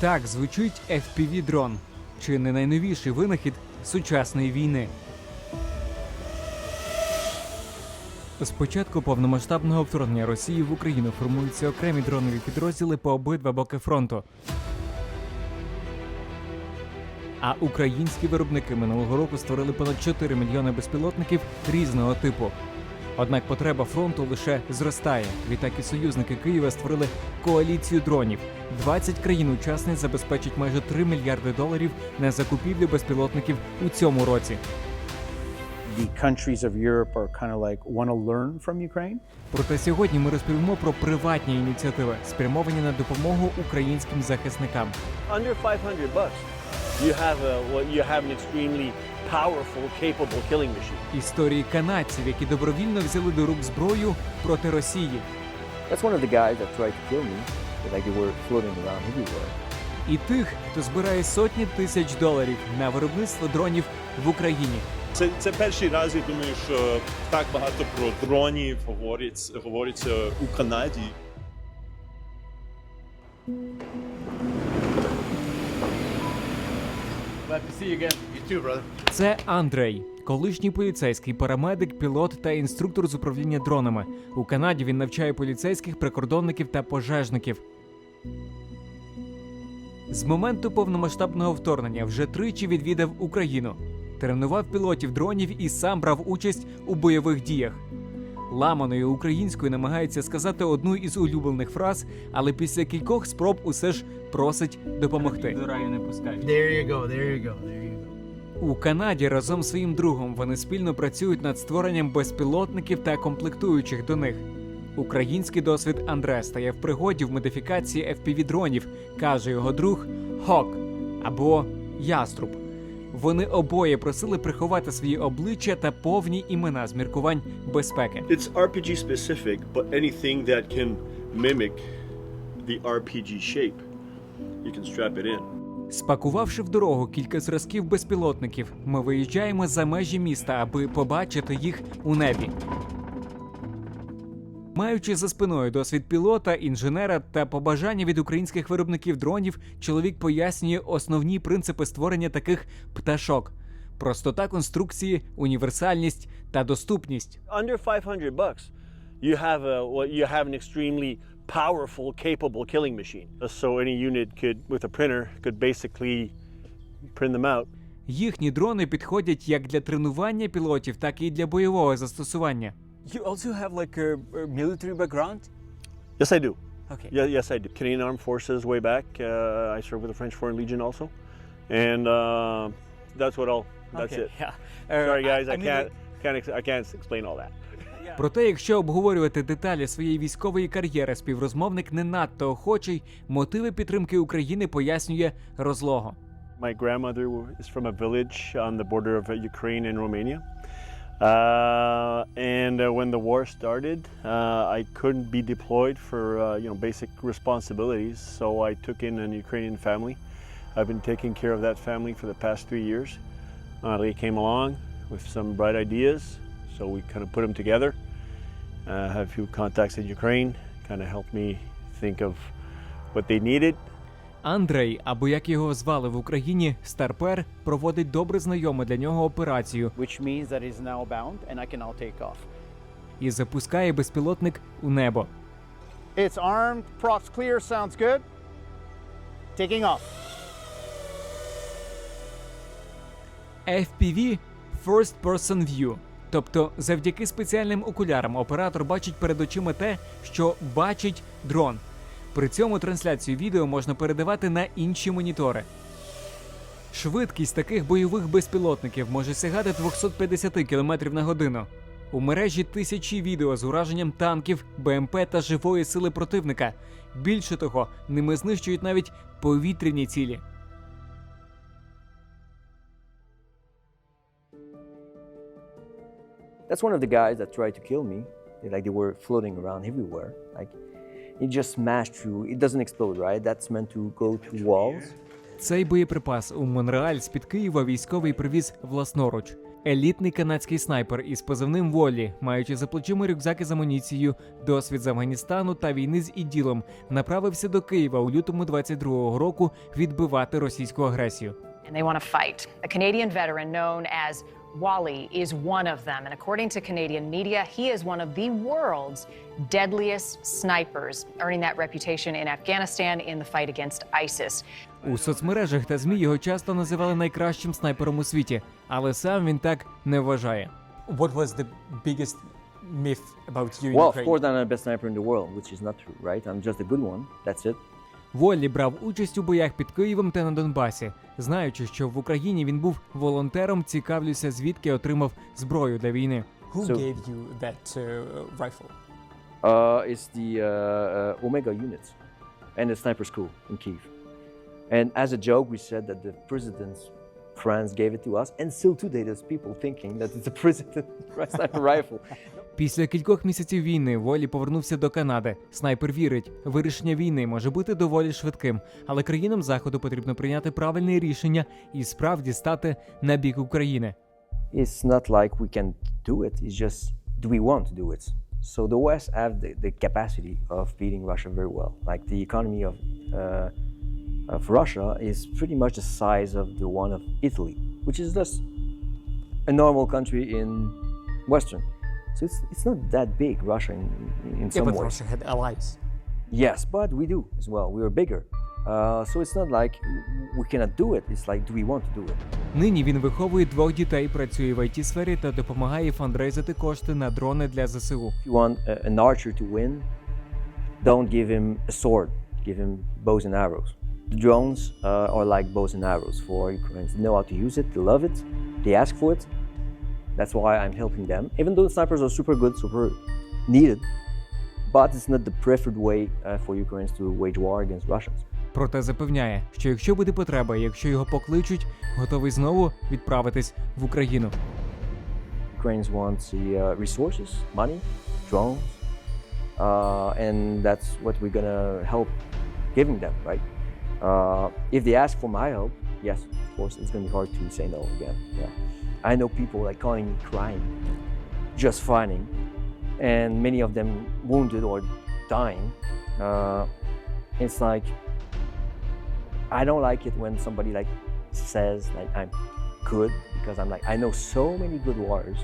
Так звучить fpv дрон чи не найновіший винахід сучасної війни. З початку повномасштабного вторгнення Росії в Україну формуються окремі дронові підрозділи по обидва боки фронту. А українські виробники минулого року створили понад 4 мільйони безпілотників різного типу. Однак потреба фронту лише зростає. Відтак і союзники Києва створили коаліцію дронів. 20 країн-учасниць забезпечать майже 3 мільярди доларів на закупівлю безпілотників у цьому році. the countries of Europe are kind of like want to learn from Ukraine. Проте сьогодні ми розповімо про приватні ініціативи, спрямовані на допомогу українським захисникам. under 500 bucks, you have a what you have an extremely powerful, capable killing machine. Історії канадців, які добровільно взяли до рук зброю проти Росії, That's one of the guys that tried to kill me. Like they were floating around everywhere. і тих, хто збирає сотні тисяч доларів на виробництво дронів в Україні. Це, це перший раз, я думаю, що так багато про дронів говориться, говориться у Канаді. Glad to see you again. Це Андрей, колишній поліцейський парамедик, пілот та інструктор з управління дронами. У Канаді він навчає поліцейських, прикордонників та пожежників. З моменту повномасштабного вторгнення вже тричі відвідав Україну, тренував пілотів дронів і сам брав участь у бойових діях. Ламаною українською намагається сказати одну із улюблених фраз, але після кількох спроб усе ж просить допомогти. There you go. There you go. There you go. У Канаді разом з своїм другом вони спільно працюють над створенням безпілотників та комплектуючих до них. Український досвід Андре стає в пригоді в модифікації FPV-дронів, каже його друг Хок або Яструб. Вони обоє просили приховати свої обличчя та повні імена з міркувань безпеки. It's RPG specific, but anything that can mimic the RPG shape, you can strap it in. Спакувавши в дорогу кілька зразків безпілотників, ми виїжджаємо за межі міста, аби побачити їх у небі. Маючи за спиною досвід пілота, інженера та побажання від українських виробників дронів, чоловік пояснює основні принципи створення таких пташок: простота конструкції, універсальність та доступність. Under 500 bucks, you have a you have an extremely powerful, capable killing machine. So any unit could, with a printer, could basically print them out. Їхні дрони підходять як для тренування пілотів, так і для бойового застосування. You also have like a, military background? Yes, I do. Okay. Yeah, yes, I do. Canadian Armed Forces way back. Uh, I served with the French Foreign Legion also, and uh, that's what all. That's it. Yeah. Sorry, guys, I, mean, can't, can't, ex- I can't explain all that. Проте, якщо обговорювати деталі своєї військової кар'єри, співрозмовник не надто охочий, мотиви підтримки України пояснює розлого. My grandmother is from a village on the border of uh, Ukraine and Romania. Uh, and uh, when the war started, uh, I couldn't be deployed for uh, you know basic responsibilities, so I took in an Ukrainian family. I've been taking care of that family for the past three years. Henri came along with some bright ideas, so we kind of put them together. I Uh, have a few contacts in Ukraine, kind of helped me think of what they needed, Андрей, або як його звали в Україні, Старпер, проводить добре знайому для нього операцію which means that it's now bound and I can now take off. і запускає безпілотник у небо. It's armed, props clear, sounds good. Taking off. FPV – First Person View. Тобто, завдяки спеціальним окулярам оператор бачить перед очима те, що бачить дрон. При цьому трансляцію відео можна передавати на інші монітори. Швидкість таких бойових безпілотників може сягати 250 км на годину. У мережі тисячі відео з ураженням танків, БМП та живої сили противника. Більше того, ними знищують навіть повітряні цілі. That's one of the guys that tried to kill me. They, like they were floating around everywhere. Like it just smashed through. It doesn't explode, right? That's meant to go to walls. Цей боєприпас у Монреаль з-під Києва військовий привіз власноруч. Елітний канадський снайпер із позивним волі, маючи за плечима рюкзаки з амуніцією, досвід з Афганістану та війни з іділом, направився до Києва у лютому 22-го року відбивати російську агресію. and they want to fight. A Canadian veteran known as Wally is one of them. And according to Canadian media, he is one of the world's deadliest snipers, earning that reputation in Afghanistan in the fight against ISIS. У соцмережах та змі його часто називали найкращим снайпером у світі, але сам він так не вважає. What was the biggest myth about you Well, of course, I'm the best sniper in the world, which is not true, right? I'm just a good one. That's it. Воллі брав участь у боях під Києвом та на Донбасі. Знаючи, що в Україні він був волонтером, цікавлюся, звідки отримав зброю для війни. Who So- gave you that uh, rifle? Uh, it's the uh, uh, Omega units and the sniper school in Kiev. And as a joke, we said that the president's friends gave it to us, and still today there's people thinking that it's a president's sniper rifle. Після кількох місяців війни Волі повернувся до Канади. Снайпер вірить, вирішення війни може бути доволі швидким, але країнам заходу потрібно прийняти правильне рішення і справді стати на бік України. It's not like we can do it. It's just do we want to do it? So the West have the, the capacity of beating Russia very well. Like the economy of uh, of Russia is pretty much the size of the one of Italy, which is just a normal country in Western. So it's it's not that big, Russia in, in Yeah, some but ways. Russia had allies. Yes, but we do as well. We are bigger. Uh, so it's not like we cannot do it. It's like, do we want to do it? Нині він виховує двох дітей, працює в it сфері та допомагає фандрейзити кошти на дрони для ЗСУ. If you want a, an archer to win, don't give him a sword. Give him bows and arrows. The drones uh, are like bows and arrows for Ukrainians. They know how to use it. They love it. They ask for it. That's why I'm helping them. Even though snipers are super good, super needed, but it's not the preferred way uh, for Ukrainians to wage war against Russians. Проте запевняє, що якщо буде потреба, якщо його покличуть, готовий знову відправитись в Україну. Ukrainians want the uh, resources, money, drones, uh, and that's what we're gonna help giving them, right? Uh, if they ask for my help, yes, of course, it's gonna be hard to say no again. Yeah, I know people like calling me crying, just fighting, and many of them wounded or dying. Uh, it's like I don't like it when somebody like says like I'm good because I'm like I know so many good warriors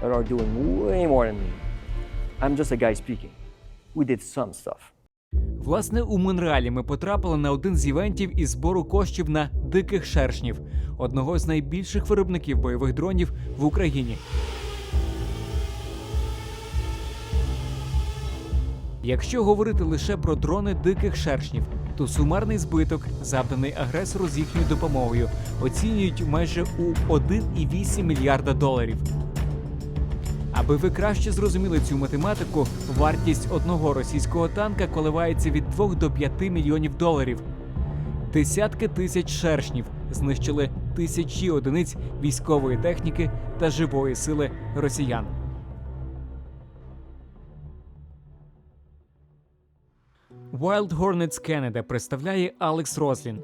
that are doing way more than me. I'm just a guy speaking. We did some stuff. Власне, у Монреалі ми потрапили на один з івентів із збору коштів на диких шершнів, одного з найбільших виробників бойових дронів в Україні. Якщо говорити лише про дрони диких шершнів, то сумарний збиток, завданий агресору з їхньою допомогою, оцінюють майже у 1,8 мільярда доларів. Аби ви краще зрозуміли цю математику, вартість одного російського танка коливається від 2 до 5 мільйонів доларів. Десятки тисяч шершнів знищили тисячі одиниць військової техніки та живої сили росіян. Wild Hornets Canada представляє Алекс Розлін.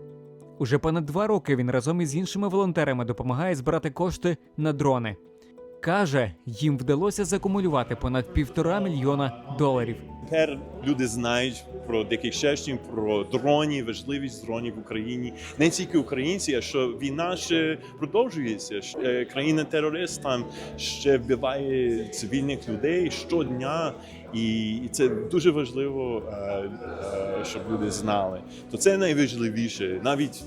Уже понад два роки він разом із іншими волонтерами допомагає збирати кошти на дрони. Каже, їм вдалося закумулювати понад півтора мільйона доларів. Тепер люди знають про диких шершнів, про дронів, важливість дронів в Україні. Не тільки українці, а що війна ще продовжується. Е, Країна-терорист там ще вбиває цивільних людей щодня, і це дуже важливо, е, е, щоб люди знали. То це найважливіше. Навіть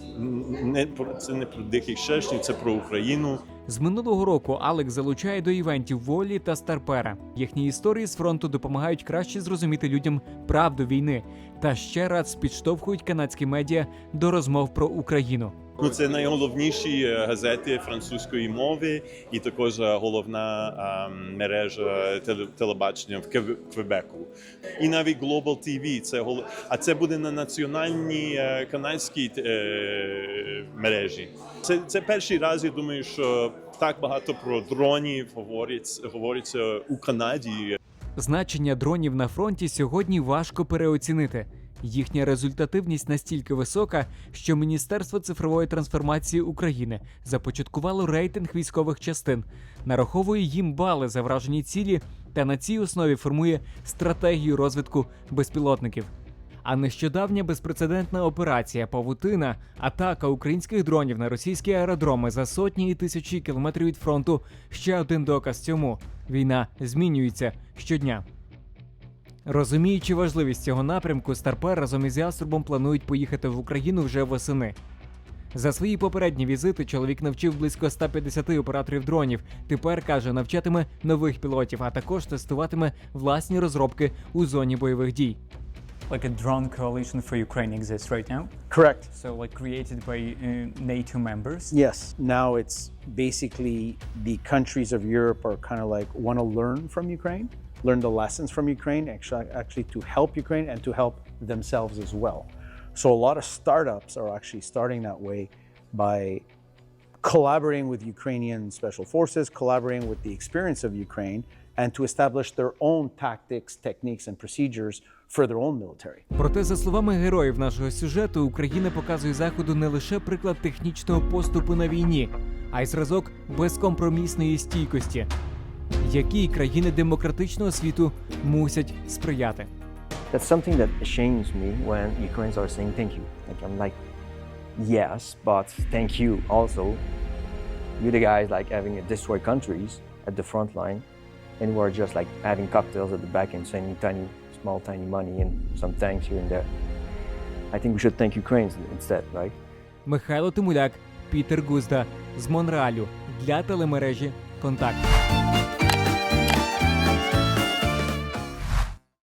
не про це не про диких шершнів, це про Україну. З минулого року Алекс залучає до івентів волі та старпера. Їхні історії з фронту допомагають краще зрозуміти людям правду війни та ще раз підштовхують канадські медіа до розмов про Україну. Ну, це найголовніші е, газети французької мови, і також е, головна ем, мережа теле- телебачення в Квебеку. І навіть Global TV. Це гол... А це буде на національній е, канадській е, мережі. Це, це перший раз, я думаю, що так багато про дронів говориться, говориться у Канаді. Значення дронів на фронті сьогодні важко переоцінити. Їхня результативність настільки висока, що Міністерство цифрової трансформації України започаткувало рейтинг військових частин, нараховує їм бали за вражені цілі та на цій основі формує стратегію розвитку безпілотників. А нещодавня безпрецедентна операція Павутина, атака українських дронів на російські аеродроми за сотні і тисячі кілометрів від фронту ще один доказ цьому. Війна змінюється щодня. Розуміючи важливість цього напрямку, Старпер разом із Яструбом планують поїхати в Україну вже восени. За свої попередні візити чоловік навчив близько 150 операторів дронів. Тепер каже, навчатиме нових пілотів, а також тестуватиме власні розробки у зоні бойових дій. Like a drone coalition for Ukraine exists right now. Correct. So, like created by uh, NATO members. Yes. Now it's basically the countries of Europe are kind of like want to learn from Ukraine, learn the lessons from Ukraine, actually, actually to help Ukraine and to help themselves as well. So a lot of startups are actually starting that way by collaborating with Ukrainian special forces, collaborating with the experience of Ukraine, and to establish their own tactics, techniques, and procedures for their own military. Проте, за словами героїв нашого сюжету, Україна показує заходу не лише приклад технічного поступу на війні, а й зразок безкомпромісної стійкості, якій країни демократичного світу мусять сприяти. That's something that shames me when Ukrainians are saying thank you. Like I'm like, yes, but thank you also. You the guys like having destroyed countries at the front line, and we're just like having cocktails at the back and sending tiny, small, tiny money and some thanks here and there. I think we should thank Ukrainians instead, right? Михайло Тимуляк, Пітер Гузда з Монреалю для телемережі Контакт.